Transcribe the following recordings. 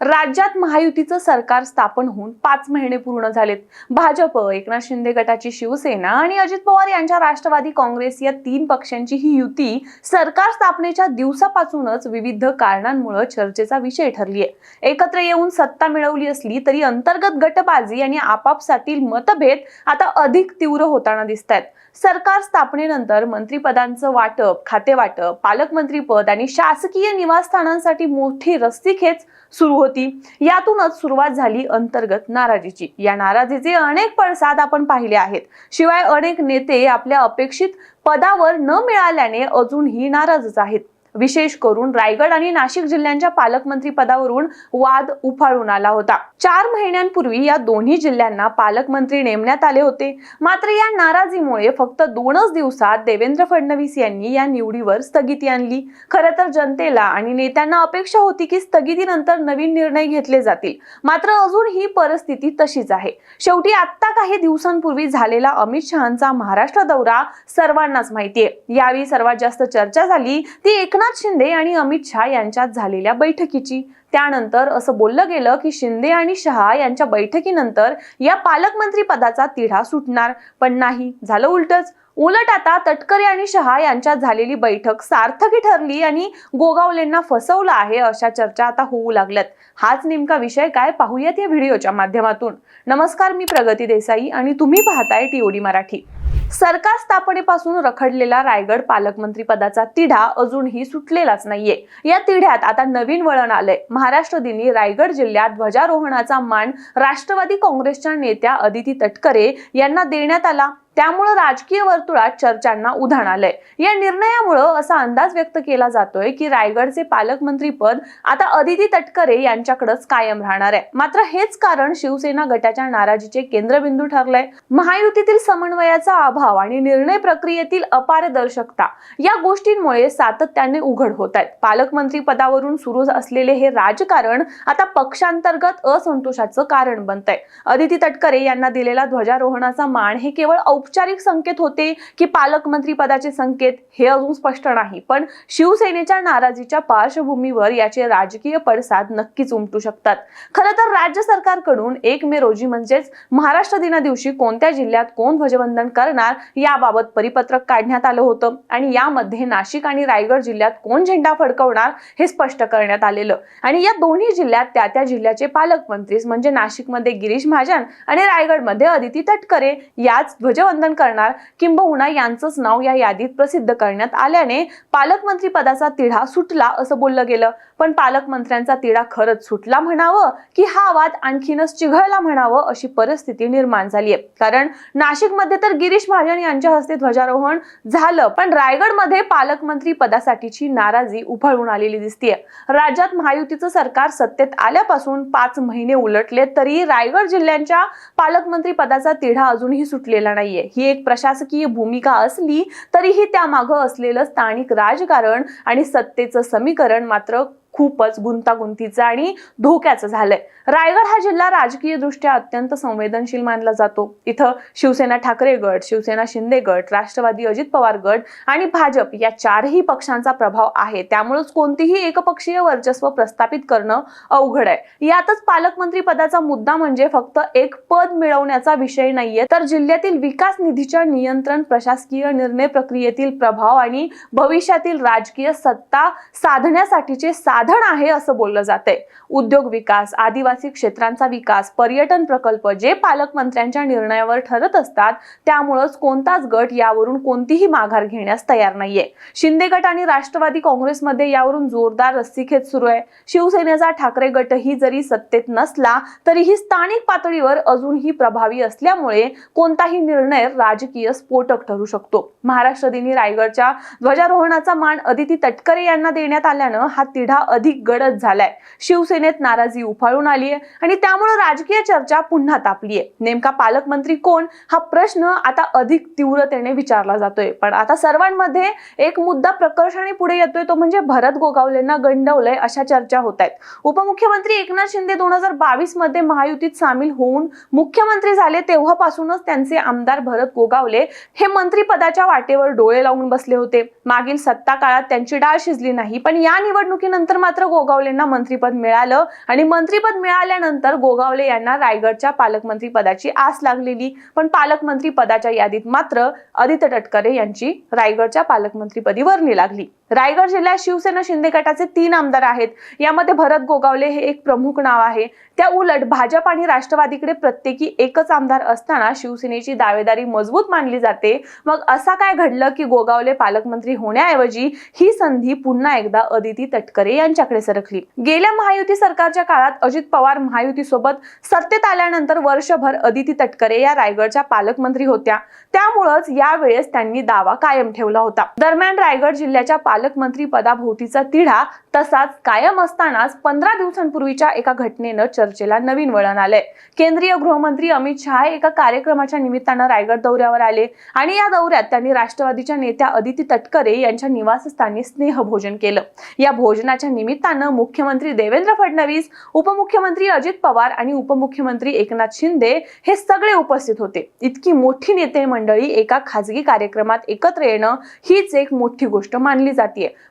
राज्यात महायुतीचं सरकार स्थापन होऊन पाच महिने पूर्ण झालेत. भाजप एकनाथ शिंदे गटाची शिवसेना आणि अजित पवार यांच्या राष्ट्रवादी काँग्रेस या तीन पक्षांची ही युती सरकार स्थापनेच्या दिवसापासूनच विविध कारणांमुळे चर्चेचा विषय ठरली आहे. एकत्र येऊन सत्ता मिळवली असली तरी अंतर्गत गटबाजी आणि आपापसातील मतभेद आता अधिक तीव्र होताना दिसत आहेत सरकार स्थापनेनंतर मंत्रीपदांचं वाटप खाते वाटप पालकमंत्रीपद आणि शासकीय निवासस्थानांसाठी मोठी रस्सीखेच सुरू होती. यातूनच सुरुवात झाली अंतर्गत नाराजीची. या नाराजीचे अनेक पडसाद आपण पाहिले आहेत. शिवाय अनेक नेते आपल्या अपेक्षित पदावर न मिळाल्याने अजूनही नाराजच आहेत. विशेष करून रायगड आणि नाशिक जिल्ह्यांच्या पालकमंत्री पदावरून वाद उफाळून आला होता. चार महिन्यांपूर्वी या दोन्ही जिल्ह्यांना पालकमंत्री नेमण्यात आले होते. मात्र या नाराजीमुळे फक्त दोनच दिवसात देवेंद्र फडणवीस यांनी या निवडीवर स्थगिती आणली. खरं तर जनतेला आणि नेत्यांना अपेक्षा होती की स्थगितीनंतर नवीन निर्णय घेतले जातील. मात्र अजून ही परिस्थिती तशीच आहे. शेवटी आत्ता काही दिवसांपूर्वी झालेला अमित शहांचा महाराष्ट्र दौरा सर्वांनाच माहितीये. यावेळी सर्वात जास्त चर्चा झाली ती एकनाथ शिंदे आणि अमित शहा यांच्यात झालेल्या बैठकीची. त्यानंतर असं बोललं गेलं की शिंदे आणि शहा यांच्या बैठकीनंतर या पालकमंत्री पदाचा तिढा सुटणार. पण नाही झालं उलटच. उलट आता तटकरे आणि शहा यांच्यात झालेली बैठक सार्थकी ठरली आणि गोगावलेंना फसवलं आहे अशा चर्चा आता होऊ लागल्यात. हाच नेमका विषय काय पाहूयात या व्हिडिओच्या माध्यमातून. नमस्कार मी प्रगती देसाई आणि तुम्ही पाहताय टीओडी मराठी. सरकार स्थापनेपासून रखडलेला रायगड पालकमंत्री पदाचा तिढा अजूनही सुटलेलाच नाहीये. या तिढ्यात आता नवीन वळण आलंय. महाराष्ट्र दिनी रायगड जिल्ह्यात ध्वजारोहणाचा मान राष्ट्रवादी काँग्रेसच्या नेत्या अदिती तटकरे यांना देण्यात आला. त्यामुळं राजकीय वर्तुळात चर्चांना उधाण आलंय. या निर्णयामुळं असा अंदाज व्यक्त केला जातोय की रायगडचे पालकमंत्री पद आता अदिती तटकरे यांच्याकडेच कायम राहणार आहे. मात्र हेच कारण शिवसेना गटाच्या नाराजीचे केंद्रबिंदू ठरलंय. महायुतीतील समन्वयाचा अभाव आणि निर्णय प्रक्रियेतील अपारदर्शकता या गोष्टींमुळे सातत्याने उघड होत आहेत पालकमंत्री पदावरून सुरू असलेले हे राजकारण आता पक्षांतर्गत असंतोषाचं कारण बनत आहे अदिती तटकरे यांना दिलेला ध्वजारोहणाचा मान हे केवळ औपचारिक संकेत होते की पालकमंत्री पदाचे संकेत हे अजून स्पष्ट नाही. पण शिवसेनेच्या नाराजीच्या पार्श्वभूमीवर याचे राजकीय पडसाद नक्कीच उमटू शकतात. खरं तर राज्य सरकारकडून एक मे रोजी म्हणजेच महाराष्ट्र दिना दिवशी कोणत्या जिल्ह्यात कोण ध्वजवंदन करणार याबाबत परिपत्रक काढण्यात आलं होतं आणि यामध्ये नाशिक आणि रायगड जिल्ह्यात कोण झेंडा फडकवणार हे स्पष्ट करण्यात आलेलं. आणि या दोन्ही जिल्ह्यात त्या त्या जिल्ह्याचे पालकमंत्री म्हणजे नाशिकमध्ये गिरीश महाजन आणि रायगडमध्ये अदिती तटकरे याच ध्वजवंदन करणार किंबहुना यांचंच नाव या यादीत प्रसिद्ध करण्यात आल्याने पालकमंत्री पदाचा तिढा सुटला असं बोललं गेलं. पण पालकमंत्र्यांचा तिढा खरंच सुटला म्हणावं की हा वाद आणखीनच चिघळला म्हणावं अशी परिस्थिती निर्माण झाली आहे. कारण नाशिकमध्ये तर गिरीश महाजन यांच्या हस्ते ध्वजारोहण झालं पण रायगडमध्ये पालकमंत्री पदासाठीची नाराजी उफाळून आलेली दिसतीये. राज्यात महायुतीचं सरकार सत्तेत आल्यापासून पाच महिने उलटले तरी रायगड जिल्ह्यांच्या पालकमंत्री पदाचा तिढा अजूनही सुटलेला नाहीये. ही एक प्रशासकीय भूमिका असली तरीही त्यामागं असलेलं स्थानिक राजकारण आणि सत्तेचं समीकरण मात्र खूपच गुंतागुंतीचं आणि धोक्याचं झालंय. रायगड हा जिल्हा राजकीय दृष्ट्या अत्यंत संवेदनशील मानला जातो. इथं शिवसेना ठाकरे गट शिवसेना शिंदे गट राष्ट्रवादी अजित पवार गट आणि भाजप या चारही पक्षांचा प्रभाव आहे. त्यामुळेच कोणतीही एकपक्षीय वर्चस्व प्रस्थापित करणं अवघड आहे. यातच पालकमंत्री पदाचा मुद्दा म्हणजे फक्त एक पद मिळवण्याचा विषय नाहीये तर जिल्ह्यातील विकास निधीच्या नियंत्रण प्रशासकीय निर्णय प्रक्रियेतील प्रभाव आणि भविष्यातील राजकीय सत्ता साधण्यासाठीचे साध साधन आहे असं बोललं जातंय. उद्योग विकास आदिवासी क्षेत्रांचा विकास पर्यटन प्रकल्प जे पालकमंत्र्यांच्या निर्णयावर ठरत असतात त्यामुळंच कोणताच गट यावरून कोणतीही माघार घेण्यास तयार नाहीये. शिंदे गट आणि राष्ट्रवादी काँग्रेसमध्ये यावरून जोरदार रस्सीखेच सुरू आहे. शिवसेनेचा ठाकरे गटही जरी सत्तेत नसला तरीही स्थानिक पातळीवर अजूनही प्रभावी असल्यामुळे कोणताही निर्णय राजकीय स्फोटक ठरू शकतो. महाराष्ट्र दिनी रायगडच्या ध्वजारोहणाचा मान अदिती तटकरे यांना देण्यात आल्यानं हा तिढा अधिक गडद झालाय. शिवसेनेत नाराजी उफाळून आली आहे आणि त्यामुळे राजकीय चर्चा पुन्हा तापली आहे नेमका पालकमंत्री कोण? हा प्रश्न आता अधिक तीव्रतेने विचारला जातोय. पण आता सर्वांमध्ये एक मुद्दा प्रकर्षाने पुढे येतोय तो म्हणजे भरत गोगावलेंना गंडवलंय अशा चर्चा होत आहेत उपमुख्यमंत्री एकनाथ शिंदे दोन हजार बावीसमध्ये महायुतीत सामील होऊन मुख्यमंत्री झाले तेव्हापासूनच त्यांचे आमदार भरत गोगावले हे मंत्रीपदाच्या वाटेवर डोळे लावून बसले होते. मागील सत्ता काळात त्यांची डाळ शिजली नाही. पण या निवडणुकीनंतर मात्र गोगावलेंना मंत्रीपद मिळालं आणि मंत्रीपद मिळाल्यानंतर गोगावले यांना रायगडच्या पालकमंत्री पदाची आस लागलेली. पण पालकमंत्री पदाच्या यादीत मात्र आदित्य तटकरे यांची रायगडच्या पालकमंत्रीपदी वर्णी लागली. रायगड जिल्ह्यात शिवसेना शिंदे गटाचे तीन आमदार आहेत. यामध्ये भरत गोगावले हे एक प्रमुख नाव आहे. त्या उलट भाजप आणि राष्ट्रवादीकडे प्रत्येकी एकच आमदार असताना शिवसेनेची दावेदारी मजबूत मानली जाते. मग असा काय घडलं की गोगावले पालकमंत्री होण्याऐवजी ही संधी पुन्हा एकदा अदिती तटकरे यांच्याकडे सरकली? गेल्या महायुती सरकारच्या काळात अजित पवार महायुतीसोबत सत्तेत आल्यानंतर वर्षभर अदिती तटकरे या रायगडच्या पालकमंत्री होत्या. त्यामुळंच यावेळेस त्यांनी दावा कायम ठेवला होता. दरम्यान रायगड जिल्ह्याच्या पालकमंत्री पदाभोवतीचा तिढा तसाच कायम असतानाच पंधरा दिवसांपूर्वीच्या एका घटनेनं चर्चेला नवीन वळण आलंय. केंद्रीय गृहमंत्री अमित शहा एका कार्यक्रमाच्या निमित्तानं रायगड दौऱ्यावर आले आणि या दौऱ्यात त्यांनी राष्ट्रवादीच्या नेत्या अदिती तटकरे यांच्या निवासस्थानी स्नेहभोजन केलं. या भोजनाच्या निमित्तानं मुख्यमंत्री देवेंद्र फडणवीस उपमुख्यमंत्री अजित पवार आणि उपमुख्यमंत्री एकनाथ शिंदे हे सगळे उपस्थित होते. इतकी मोठी नेते मंडळी एका खाजगी कार्यक्रमात एकत्र येणं हीच एक मोठी गोष्ट मानली जाते.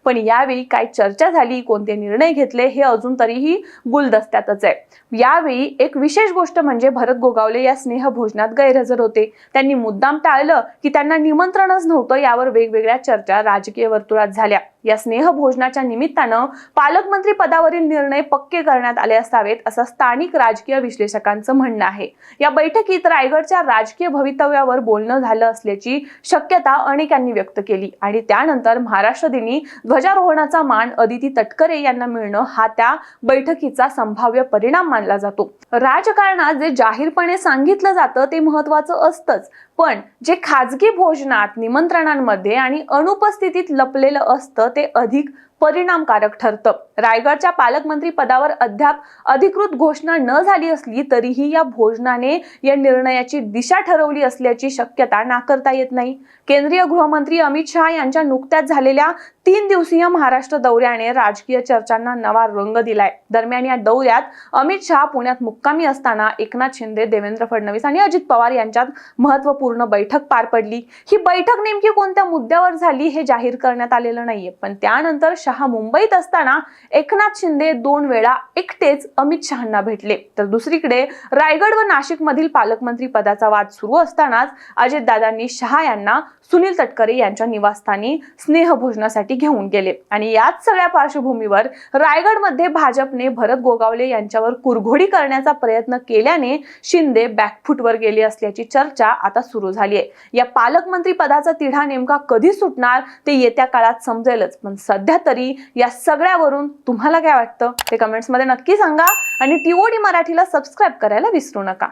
पण यावेळी काय चर्चा झाली कोणते निर्णय घेतले हे अजून तरीही गुलदस्त्यातच आहे. यावेळी एक विशेष गोष्ट म्हणजे भरत गोगावले या स्नेह भोजनात गैरहजर होते. त्यांनी मुद्दाम टाळलं की त्यांना निमंत्रणच नव्हतं यावर वेगवेगळ्या चर्चा राजकीय वर्तुळात झाल्या. या स्नेहभोजनाच्या निमित्तानं पालकमंत्री पदावरील निर्णय पक्के करण्यात आले असावेत असं स्थानिक राजकीय विश्लेषकांचं म्हणणं आहे. या बैठकीत रायगडच्या राजकीय भवितव्यावर बोलणं झालं असल्याची शक्यता अनेकांनी व्यक्त केली आणि त्यानंतर महाराष्ट्र दिनी ध्वजारोहणाचा मान अदिती तटकरे यांना मिळणं हा त्या बैठकीचा संभाव्य परिणाम मानला जातो. राजकारणात जे जाहीरपणे सांगितलं जातं ते महत्वाचं असतंच पण जे खाजगी भोजनात निमंत्रणांमध्ये आणि अनुपस्थितीत लपलेलं असतं ते अधिक परिणामकारक ठरतं. रायगडच्या पालकमंत्री पदावर अद्याप अधिकृत घोषणा न झाली असली तरीही या भोजनाने या निर्णयाची दिशा ठरवली असल्याची शक्यता नाकारता येत नाही. केंद्रीय गृहमंत्री अमित शहा यांच्या नुकत्याच झालेल्या तीन दिवसीय महाराष्ट्र दौऱ्याने राजकीय चर्चांना नवा रंग दिलाय. दरम्यान या दौऱ्यात अमित शहा पुण्यात मुक्कामी असताना एकनाथ शिंदे देवेंद्र फडणवीस आणि अजित पवार यांच्यात महत्त्वपूर्ण बैठक पार पडली. ही बैठक नेमकी कोणत्या मुद्द्यावर झाली हे जाहीर करण्यात आलेलं नाहीये. पण त्यानंतर शहा मुंबईत असताना एकनाथ शिंदे दोन वेळा एकटेच अमित शहांना भेटले. तर दुसरीकडे रायगड व नाशिक मधील पालकमंत्री पदाचा वाद सुरू असतानाच अजितदादांनी शहा यांना सुनील तटकरे यांच्या निवासस्थानी स्नेहभोजनासाठी घेऊन गेले. आणि याच सगळ्या पार्श्वभूमीवर रायगडमध्ये भाजपने भरत गोगावले यांच्यावर कुरघोडी करण्याचा प्रयत्न केल्याने शिंदे बॅकफूटवर गेले असल्याची चर्चा आता सुरू झाली आहे या पालकमंत्री पदाचा तिढा नेमका कधी सुटणार ते येत्या काळात समजेलच. पण सध्या तरी तरी या सगळ्यावरून तुम्हाला काय वाटतं? ते कमेंट्समध्ये नक्की सांगा आणि टीओडी मराठीला सबस्क्राईब करायला विसरू नका.